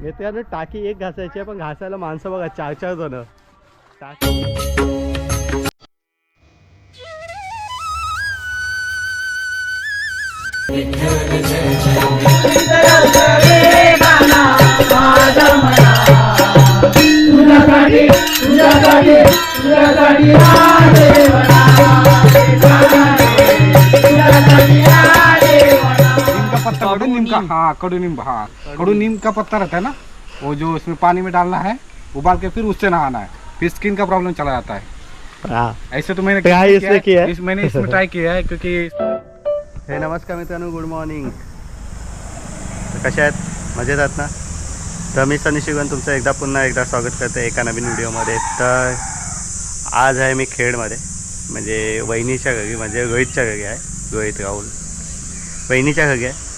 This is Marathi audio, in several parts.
मित्रांनो टाकी एक घासायची आहे पण घासायला माणसं बघा चार चार जण. टाकी तुझ्यासाठी तुझ्यासाठी तुझ्यासाठी पत्ता हैं, नीम का हाँ कड़ू नीम हाँ. कड़ू नीम का पत्ता रहता है ना? वो जो उसमें पानी में डालना है उबाल के फिर उससे नहाना है। फिर स्किन का प्रॉब्लम चला जाता है। हा। ऐसे तो मैंने ट्राई इसमें किया है? इस मैंने इसमें ट्राई किया है क्योंकि हे नमस्कार मित्रांनो गुड मॉर्निंग कशा आहेत? मजेत आहात ना? तर मी सनी शिवण तुमचं एकदा पुन्हा एकदा स्वागत करते एका नवीन व्हिडिओमध्ये. तर आज आहे मी खेडमध्ये म्हणजे वहिनीच्या घरी म्हणजे रोहितच्या घरी आहे रोहित राहुल. वहिनीच्या घरी आहे.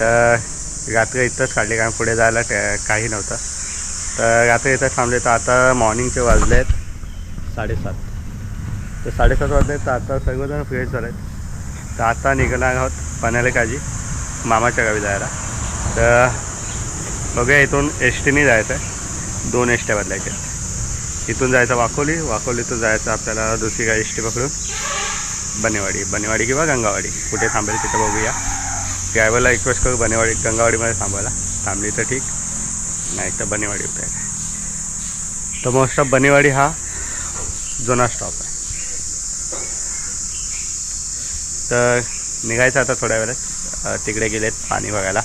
तर रात्री इथंच काढली कारण पुढे जायला काही नव्हतं. तर रात्री इथं थांबले तर आता मॉर्निंगचे वाजले आहेत साडेसात. तर साडेसात वाजले तर आता सर्वजण फ्रेश झाले आहेत तर आता निघणार आहोत पन्हाळे काजी मामाच्या गावी जायला. तर बघूया इथून एस टीने जायचं आहे दोन एस ट्या बदलायच्या इथून जायचं वाकोली वाकोलीतून जायचं आपल्याला दुसरी काय एस टी पकडून बनेवाडी बनेवाडी किंवा गंगावाडी. कुठे थांबेल तिथं बघूया. ड्रायव्हरला रिक्वेस्ट करू बनेवाडी गंगावाडीमध्ये थांबायला थांबली तर ठीक. नाही तर बनेवाडी होत तर मोस्ट ऑफ बनेवाडी हा जुना स्टॉप आहे. तर निघायचं आता थोड्या वेळात. तिकडे गेलेत पाणी बघायला.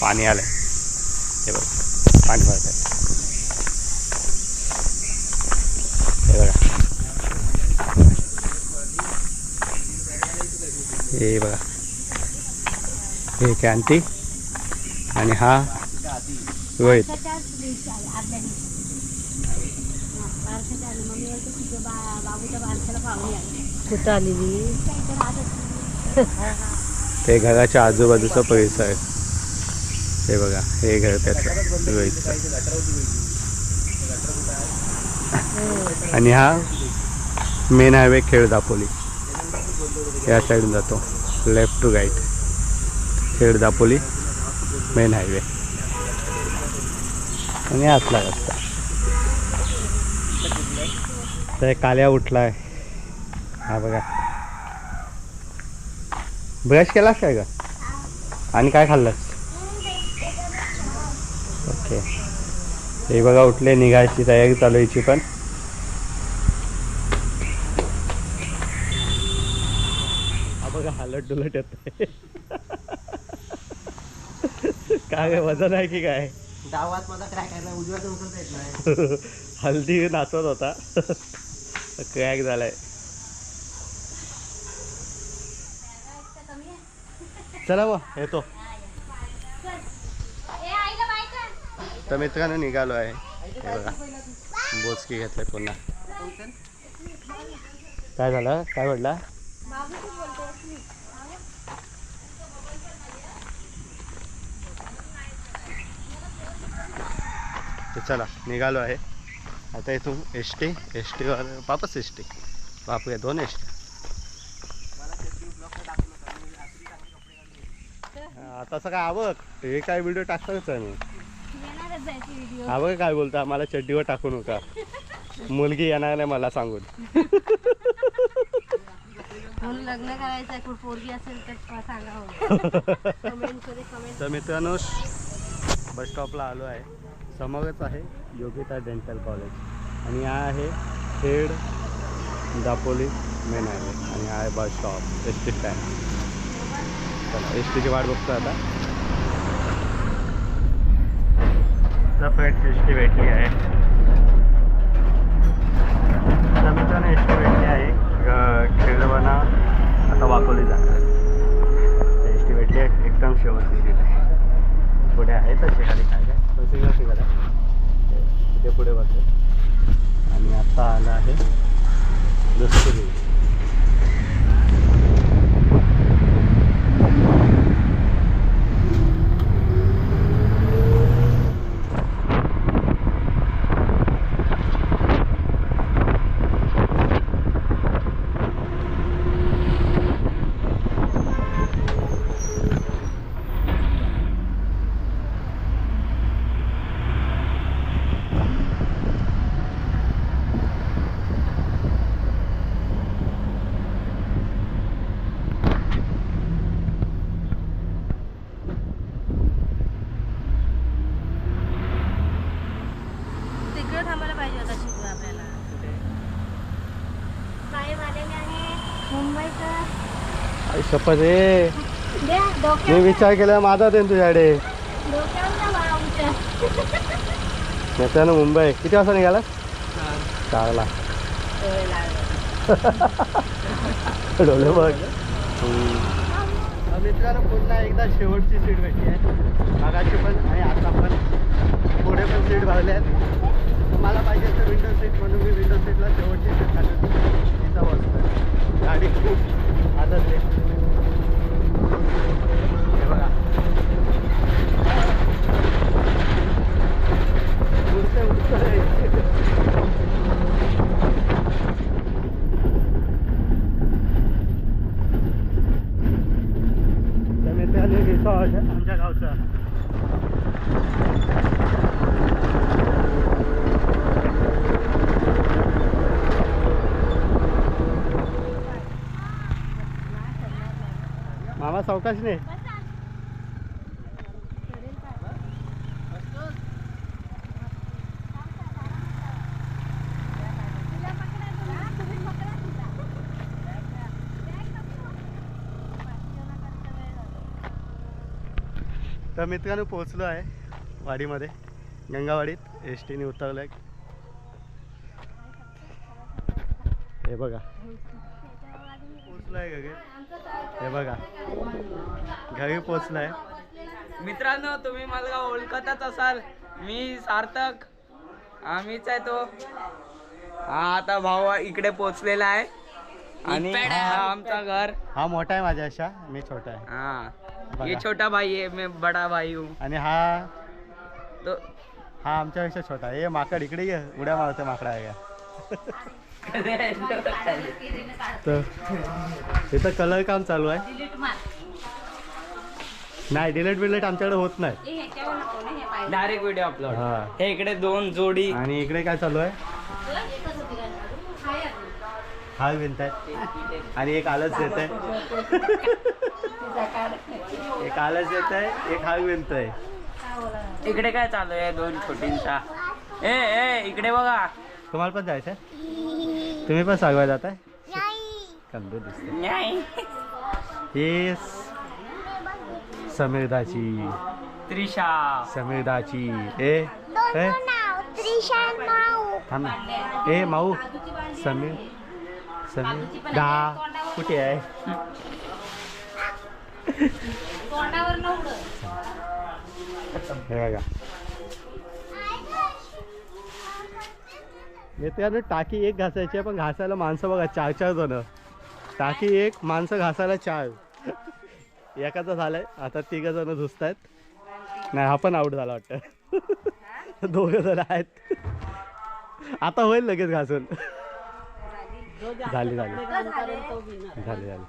पाणी आलंय. हे बघ पाणी भरत आहे हे बघा. हे बघा. हे कॅन्टी आणि हा रोहित. ते घराच्या आजूबाजूचा परिसर आहे. हे बघा हे घर त्याचं रोहितचं. आणि हा मेन हायवे खेड दापोली. या साईडून जातो. Left to right Khed Dapoli main highway. आणि आतला रस्ता. तर काल्या उठलाय. हा बघा. ब्रश केलास काय का आणि काय खाल्लंस? ओके. हे बघा उठले निघायची तयारी चालू पण. हा बघा हालत डुलट येत काय वजन आहे की काय? डावात माझा क्रॅक आहे ना उजव्याचा उचलता येत नाही. हल्दी नाचत होता. क्रॅक झालाय. चला बा येतो. तर मित्रांनो निघालो आहे. हे बघा बोचकी घेतलाय पुन्हा. काय झालं? काय म्हटला तर चला निघालो आहे. आता इथून एस टी एस टीवर वापस एस टी बापरे दोन एस टी तसं काय आवक? हे काय व्हिडिओ टाकताच आहे मी आवक काय बोलता? मला चड्डीवर टाकू नका. मुलगी येणार नाही मला सांगून. लग्न करायचं असेल तर सांगा कमेंट तर मित्रांनो बस स्टॉपला आलो आहे. समोरच आहे योगिता डेंटल कॉलेज. आणि हा आहे खेड दापोली मेन आहे आणि हा आहे bus stop S T stand. S टीची वाट बघतो आता. तर फ्रेंड्स एस टी भेटली आहे. तर एस टी भेटली आहे. ग- आता वाकोली जाणार एस टी भेटली आहे एकदम शेवटची सीट आहे. पुढे आहे तशी खाली काय? काय तशी तिथे पुढे बसले आणि आता आलं आहे दुसरी आई शपथ रे मी विचार केला माझा ते तुझ्याकडे. मित्रांनो मुंबई. किती वाजता निघाला? चांगला डोले बघ. मित्रांनो पुन्हा एकदा शेवटची सीट भेटली आहे. मागाची पण आणि आता पण. पुढे पण सीट भरले आहेत. मला पाहिजे तर विंडो सीट म्हणून मी विंडो सीटला शेवटची सीट खाली तिथं बसतो गाडी खूप आदरते हे बघा उडते उडते त्या मित्राने रिसॉर्ट आमच्या गावचा मामा सावकाश नाही. तर मित्रांनो पोहोचलो आहे वाडीमध्ये. गंगावाडीत. एस टीने उतरलं आहे हे बघा. पोचलो आहे घरी हे बघा. घरी पोचलो आहे मित्रांनो तुम्ही मला ओळखतच असाल. मी सार्थक. आम्हीच आहे तो. हा आता भाऊ इकडे पोचलेला आहे. आणि हा आमचा घर. हा मोठा आहे माझ्या अशा मी छोटा आहे. हा. बघा. छोटा भाई है मैं बड़ा भाई हूँ. आणि हा तो हा आमच्यापेक्षा छोटा आहे. ए माकड इकडे ये. उड्या मारते माकडा आहे तर इथं कलर काम चालू आहे. नाही डिलेट बिलेट आमच्याकडे होत नाही. डायरेक्ट व्हिडिओ अपलोड हा हे. इकडे दोन जोडी. आणि इकडे काय चालू आहे? हा विनत आहे आणि एक आलच येत आहे एक आलच येत आहे एक हा विनत आहे इकडे काय चालू आहे दोन छोटींचा? ए ए इकडे बघा. तुम्हाला पण जायचं आहे तुम्ही पण सांगवाय जात आहे कंदू दिसते नाही हे समीरदाची. त्रिशा. समीरदाची. ए ए. थांब ना. ए माऊ. समीर. समीर. दा कुठे आहे? हे बघा. मित्रांनो टाकी एक घासायची आहे पण घासायला माणसं बघा चार चार जण. टाकी एक माणसं घासायला चार. एकाचं झालंय आता तिघ जण धुसत आहेत नाही हा पण आऊट झाला वाटतं. दोघं जण आहेत. आता होईल लगेच घासून. झाली झाली. झाली झाली.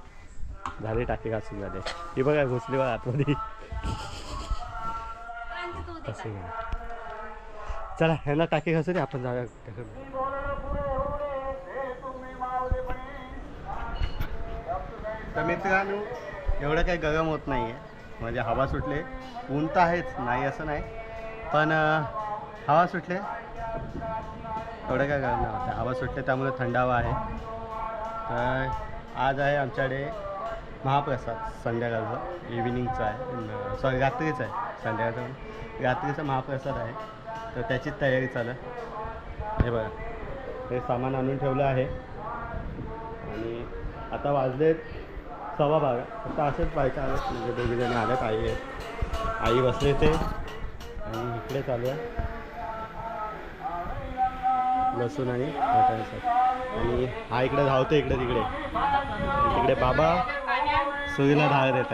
झाली टाकी घासून झाली. ही बघा घुसली बघा आतमध्ये. असं. चला ह्यांना टाकी घासू आपण जाऊया तर मित्रांनो एवढं काही गरम होत नाही आहे म्हणजे हवा सुटले. ऊन तर आहेच नाही असं नाही. पण हवा सुटले. एवढं काय गरम नाही हवा सुटले त्यामुळे थंड हवा आहे. तर आज आहे आमच्याकडे महाप्रसाद संध्याकाळचा. इव्हिनिंगचा आहे. सॉरी रात्रीचा आहे. संध्याकाळचा. रात्रीचा महाप्रसाद आहे. तर त्याचीच तयारी चालू आहे. हे बघा हे सामान आणून ठेवलं आहे. आणि आता वाजलेत सव्वा बारा. आता असेच पाहिजे आलं म्हणजे दोघी जणी आल्यात आई आहेत आई बसले ते आणि इकडे चालू आहे. लसूण आणि वाटाण्याचं आणि हा इकडे धावतो इकडे तिकडे. तिकडे बाबा सुईला धाव देत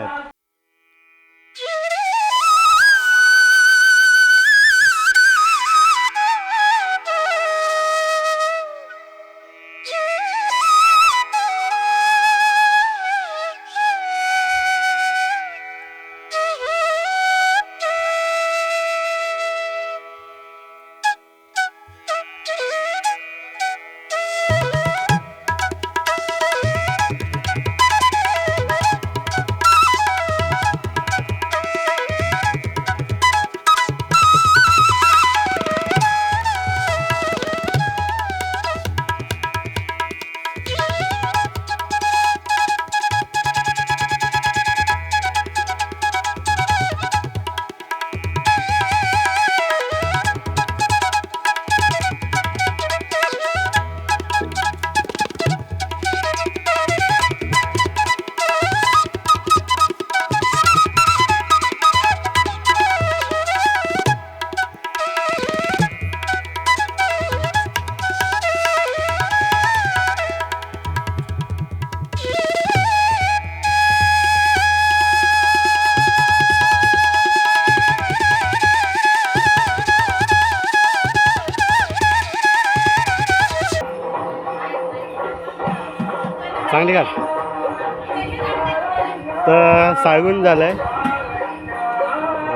तर साळगून झालं आहे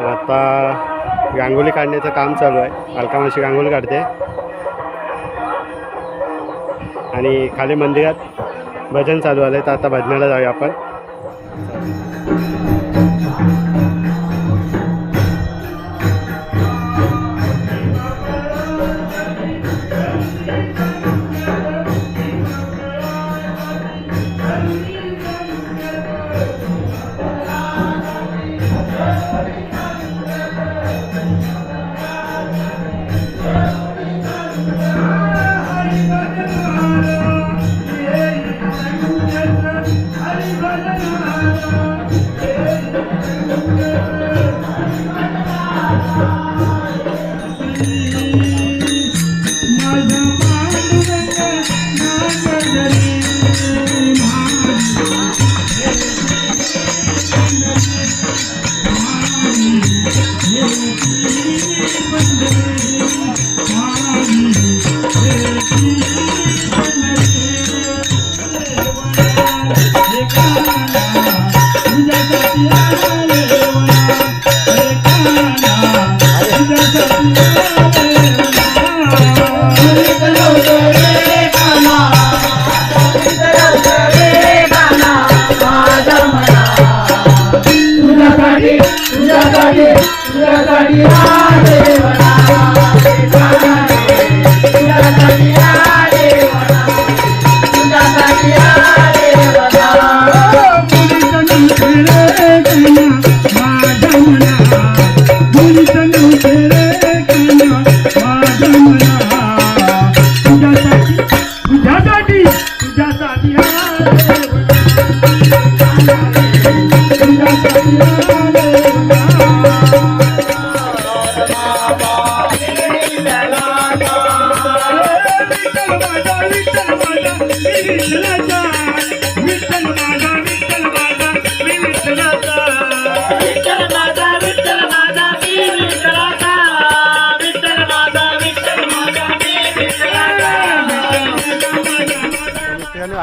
आता रांगोळी काढण्याचं काम चालू आहे. अलका मावशी रांगोळी काढते. आणि खाली मंदिरात भजन चालू आलं आहे तर आता भजनाला जाऊया आपण.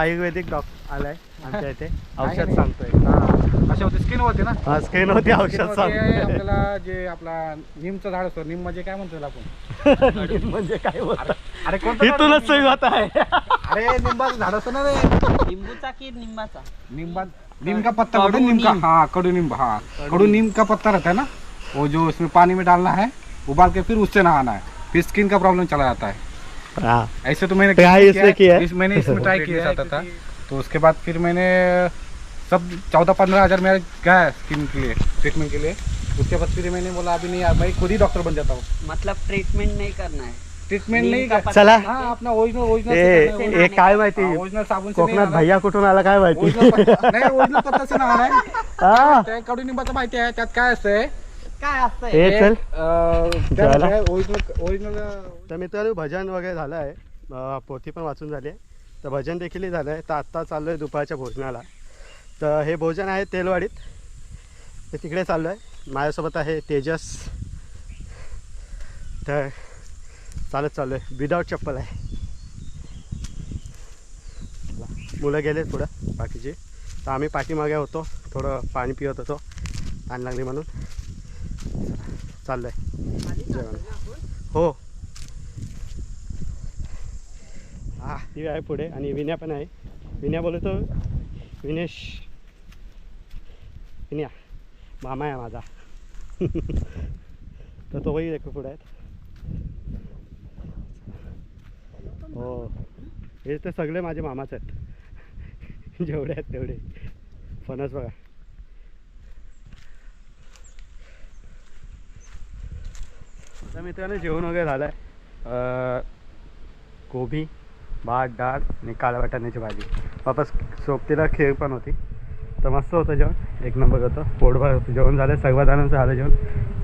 आयुर्वेदिक डॉक्टर आलाय आमच्या इथे. औषध सांगतोय. असे होते स्किन होते ना? हा स्केन होती औषध होते, सांगतोय. आपल्याला जे आपला निमचं झाड असतं निम म्हणजे काय म्हणतो त्याला आपण म्हणजे काय होत? अरे कोणतं झाड? इथूनच? सुरुवात आहे अरे निंबाचं झाड असतं ना रे. लिंबूचा की निंबाचा? निम्बा नीम का पत्ता बोलते हैं, नीम का? हाँ कड़ू नीम हाँ. कड़ू नीम का पत्ता रहता है ना? वो जो इसमें पानी में डालना है उबाल के फिर उससे नहाना है. फिर स्किन का प्रॉब्लम चला जाता हा. ऐसे तो मैंने ट्राई इसने किया इस मैंने इसमें ट्राई किया जाता था। तो उसके बाद फिर मैंने सब चौदह पंद्रह हज़ार मेरा गया है स्किन के लिए ट्रीटमेंट के लिए। उसके बाद फिर मैंने बोला अभी नहीं यार मैं खुद ही डॉक्टर बन जाता हूँ। मतलब ट्रीटमेंट नहीं करना है। ट्रीटमेंट नहीं चला। हाँ अपना ओरिजिनल ओरिजिनल काय माहिती ओरिजिनल साबुन से कोकणात भैया कुठून आला काय माहिती नाही ओरिजिनल पत्ता से आहे कडुनिंबाचं माहिती आहे त्यात काय असतंय काय असतंय? चल. ओरिजिनल ओरिजिनल तर मित्रांनो भजन वगैरे झालं आहे. अं, पोथी पण वाचून झाली आहे. तर भजन देखील झालं आहे. तर आत्ता चाललो आहे दुपारच्या भोजनाला. तर हे भोजन आहे तेलवाडीत. ते तिकडे चाललो आहे. माझ्यासोबत आहे तेजस. तर चालत चाललो आहे. विदाऊट चप्पल आहे. चला, मुलं गेले पुढं बाकीचे. तर आम्ही पाठीमागे होतो. थोडं पाणी पित होतो. ताण लागली म्हणून. चाललो आहे जेवण हो. हा ती आहे पुढे आणि विन्या पण आहे. विन्या बोलतो विनेश. विन्या. मामा आहे माझा. तर तोही देखो पुढे आहेत. हो. हे तर सगळे माझे मामाच आहेत. जेवढे आहेत तेवढे. फणस बघा. तर मित्रांनो जेवण वगैरे झालं आहे गोबी भात डाळ आणि काळ्या वाटाण्याची भाजी. वापस सोबतीला खीर पण होती. तर मस्त होतं जेवण. एक नंबर होतं. पोटभर होतं. जेवण झालं. सर्वजणांचं झालं जेवण.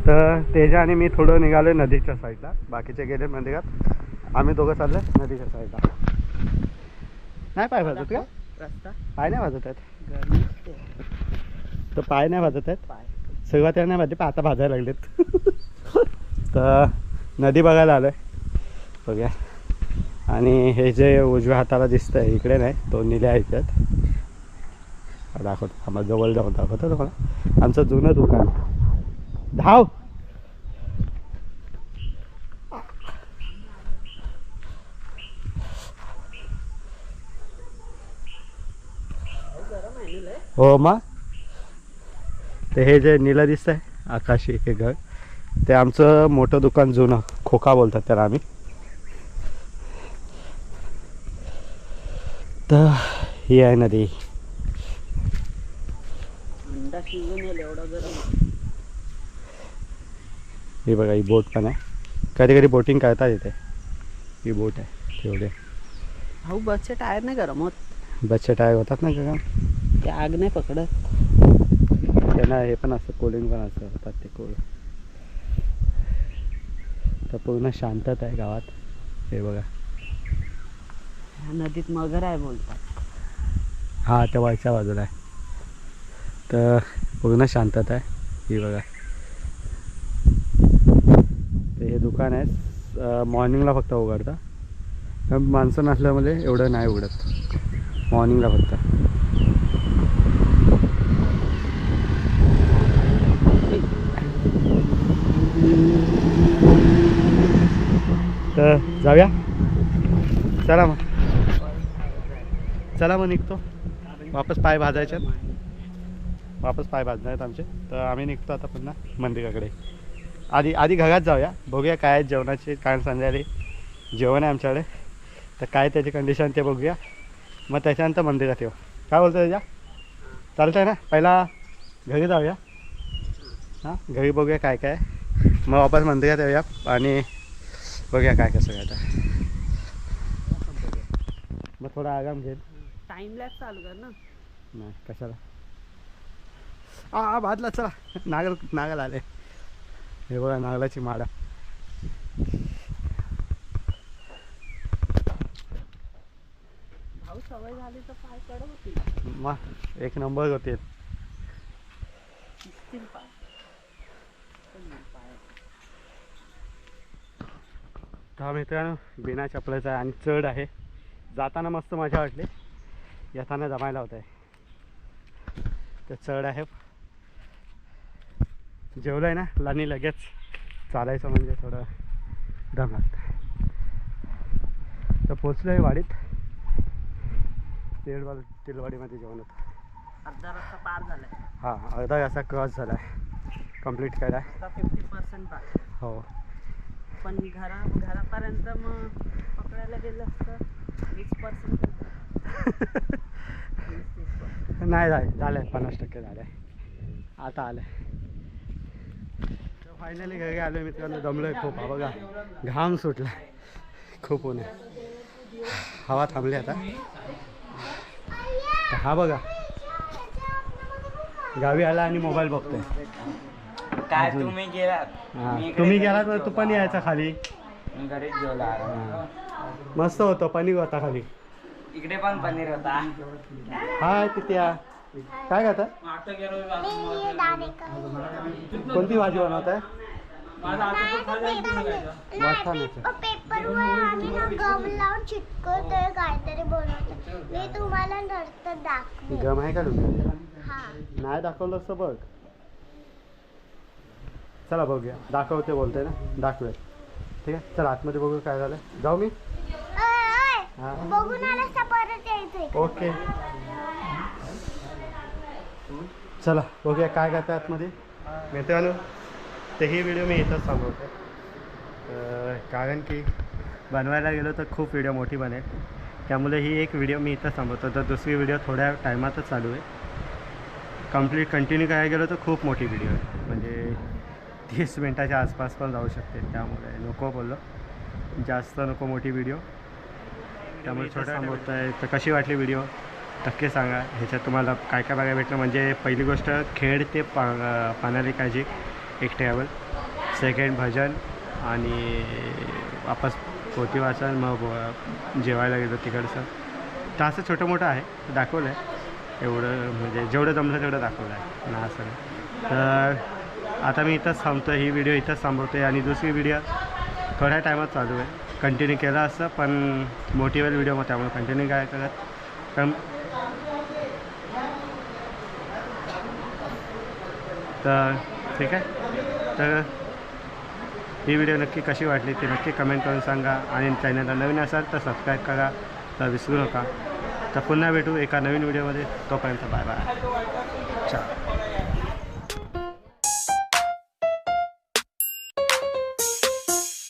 तर तेजा आणि मी थोडं निघालो नदीच्या साईडला बाकीचे गेले मंदिरात. आम्ही दोघं चाललो नदीच्या साईडला नाही पाय भाजत का? रस्ता. पाय नाही भाजत आहेत. तर पाय नाही भाजत आहेत. पाय. सुरुवातीला नाही भाजले पण आता भाजायला लागलेत. तर नदी बघायला आलो आहे बघ्या. आणि हे जे उजव्या हाताला दिसतंय इकडे नाही तो निल्या ह्याच्यात दाखवतो आम्हाला जवळ जाऊन दाखवतो तुम्हाला. आमचं जुनं दुकान. धाव! हो मग ते हे जे नीला दिसत आहे आकाशी हे घर. ते आमचं मोठं दुकान जुनं खोका बोलतात त्याला आम्ही. तर ही आहे नदी. ही बघा ही बोट पण आहे. कधी कधी बोटिंग करता येते ही बोट आहे तेवढे. भाऊ बसचे टायर नाही गरम होत. बच्चे टायर होतात ना का ते आग नाही पकडत. त्यांना हे पण असतं कोलिंग पण असतं होतात ते कोल तर पूर्ण शांतता आहे गावात. हे बघा. नदीत मगर आहे बोलतात. हा त्या वरच्या बाजूला आहे. तर पूर्ण शांतता आहे. ही बघा. तर हे दुकान आहे. मॉर्निंगला फक्त उघडतं. माणसं नसल्यामुळे एवढं नाही उघडत. मॉर्निंगला फक्त. तर जाऊया. चला मग. चला मग निघतो. वापस पाय भाजायचे वापस पाय भाजणार आहेत आमचे. तर आम्ही निघतो आता पुन्हा मंदिराकडे. आधी आधी घरात जाऊया. बघूया काय आहेत जेवणाचे कारण संध्याकाळी जेवण आहे आमच्याकडे. तर काय त्याची कंडिशन ते बघूया. मग त्याच्यानंतर मंदिरात येऊ. काय बोलतो त्याच्या चालतंय ना? पहिला घरी जाऊया. हां? घरी बघूया काय काय. मग वापस मंदिरात येऊया. आणि बघूया काय कसं काय आता. मग थोडा आराम घेईल टाइम लॅप चालू कर ना. नाही कशाला? आ आ, भाजला चला. नागल नागल आले. हे बघा नागलाची माडा. भाऊ सवय झाली तर पाय कडक मग एक नंबर होते दिसतील पाय तर मित्रांनो बिना चपलाचा आहे आणि चढ आहे. जाताना मस्त मजा वाटली. येताना जमायला होत आहे तर चढ आहे. जेवलं आहे ना लानी लगेच. चालायचं म्हणजे थोडं दम लागतं तर पोचलो आहे वाडीत तेलवाड तेलवाडीमध्ये जेवण होतं. अर्धा रस्ता पार झालाय. हां अर्धा असा क्रॉस झाला आहे कंप्लीट केला आहे फिफ्टी पर्सेंट हो. पण घरा घरापर्यंत मग पकडायला गेलं असतं. वीस पर्सेंट नाही झाले झालं पन्नास टक्के झालं आता आलं आहे फायनली घरी आलो मित्रांनो. दमलो आहे खूप. हा बघा घाम सुटला खूप ऊन हवा थांबली आता. हा बघा गावी आला आणि मोबाईल बघतोय. काय अजून. तुम्ही गेलात. हा, मी इकडे तुम्ही घरीच गेलात तर तू पण जेवला. यायचा खाली. मी घरीच जेवला. मस्त होतं पनीर होता खाली. इकडे पण पनीर होता. हाय तिथे या. काय खाता? कोणती भाजी बनवत आहे वाटाण्याचं पेपरवर आम्ही ना गम लावून चिटकवतोय काहीतरी बनवतो मी तुम्हाला नंतर दाखवू गम आहे का तुझं हा. नाही दाखवलं असतं बघ. चला बघूया. दाखवते बोलते ना? दाखवूया ठीक आहे? चला आतमध्ये बघू काय झालं जाऊ मी? ओके. चला बघूया काय करतं आतमध्ये. मित्रांनो तर ही व्हिडिओ मी इथंच थांबवतो अं, कारण की बनवायला गेलो तर खूप व्हिडिओ मोठी बनेल. त्यामुळे ही एक व्हिडिओ मी इथंच थांबवतो तर दुसरी व्हिडिओ थोड्या टायमातच चालू आहे. कंप्लीट कंटिन्यू करायला गेलो तर खूप मोठी व्हिडिओ आहे. म्हणजे तीस मिनटाच्या आसपास पण जाऊ शकते त्यामुळे नको बोललो. जास्त नको मोठी व्हिडिओ त्यामुळे छोटा थांबवत आहे तर कशी वाटली व्हिडिओ नक्की सांगा. ह्याच्यात तुम्हाला काय काय बघायला भेटलं? म्हणजे पहिली गोष्ट खेळ ते पा पाण्याली काळजी एक ट्रॅव्हल सेकंड भजन आणि वापस पोथी वाचन मग जेवायला गेलो तिकडचं. तर असं छोटं मोठं आहे. दाखवलं आहे एवढं म्हणजे जेवढं जमलं तेवढं दाखवलं आहे ना असं. तर आता मी इथंच थांबतो ही व्हिडिओ इथंच थांबवतो आहे आणि दुसरी व्हिडिओ थोड्या टायमात चालू आहे. कंटिन्यू केला असतं पण मोटिवेल व्हिडिओ मग त्यामुळे कंटिन्यू काय करत कारण तर ठीक आहे. तर ही व्हिडिओ नक्की कशी वाटली ती नक्की कमेंट करून सांगा आणि चॅनलला नवीन असाल तर सबस्क्राईब करा तर विसरू नका. तर पुन्हा भेटू एका नवीन व्हिडिओमध्ये तोपर्यंत बाय बाय चला